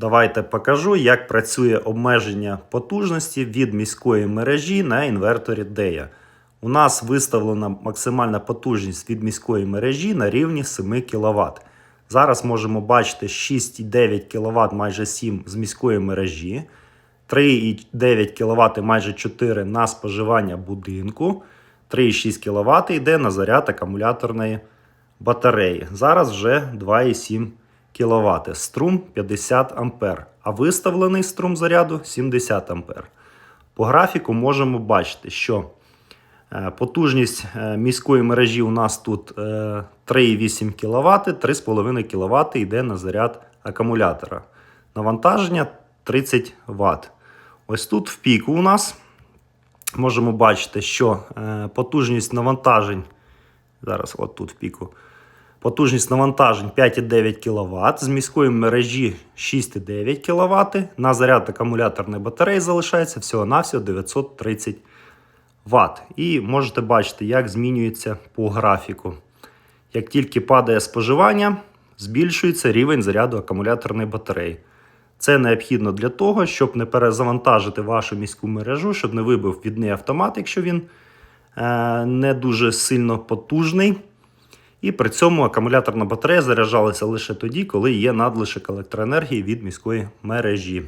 Давайте покажу, як працює обмеження потужності від міської мережі на інверторі DEA. У нас виставлена максимальна потужність від міської мережі на рівні 7 кВт. Зараз можемо бачити 6,9 кВт, майже 7 з міської мережі, 3,9 кВт, майже 4 на споживання будинку, 3,6 кВт йде на заряд акумуляторної батареї. Зараз вже 2,7 кВт. Струм 50 А, а виставлений струм заряду 70 А. По графіку можемо бачити, що е, потужність е, міської мережі у нас тут е, 3,8 кВт, 3,5 кВт йде на заряд акумулятора. Навантаження 30 Вт. Ось тут в піку у нас можемо бачити, що е, потужність навантажень. Зараз, от тут в піку. Потужність навантажень 5,9 кВт, з міської мережі 6,9 кВт. На заряд акумуляторної батареї залишається всього-навсього 930 Вт. І можете бачити, як змінюється по графіку. Як тільки падає споживання, збільшується рівень заряду акумуляторної батареї. Це необхідно для того, щоб не перезавантажити вашу міську мережу, щоб не вибив відний автомат, якщо він е, не дуже сильно потужний. І при цьому акумуляторна батарея заряджалася лише тоді, коли є надлишок електроенергії від міської мережі.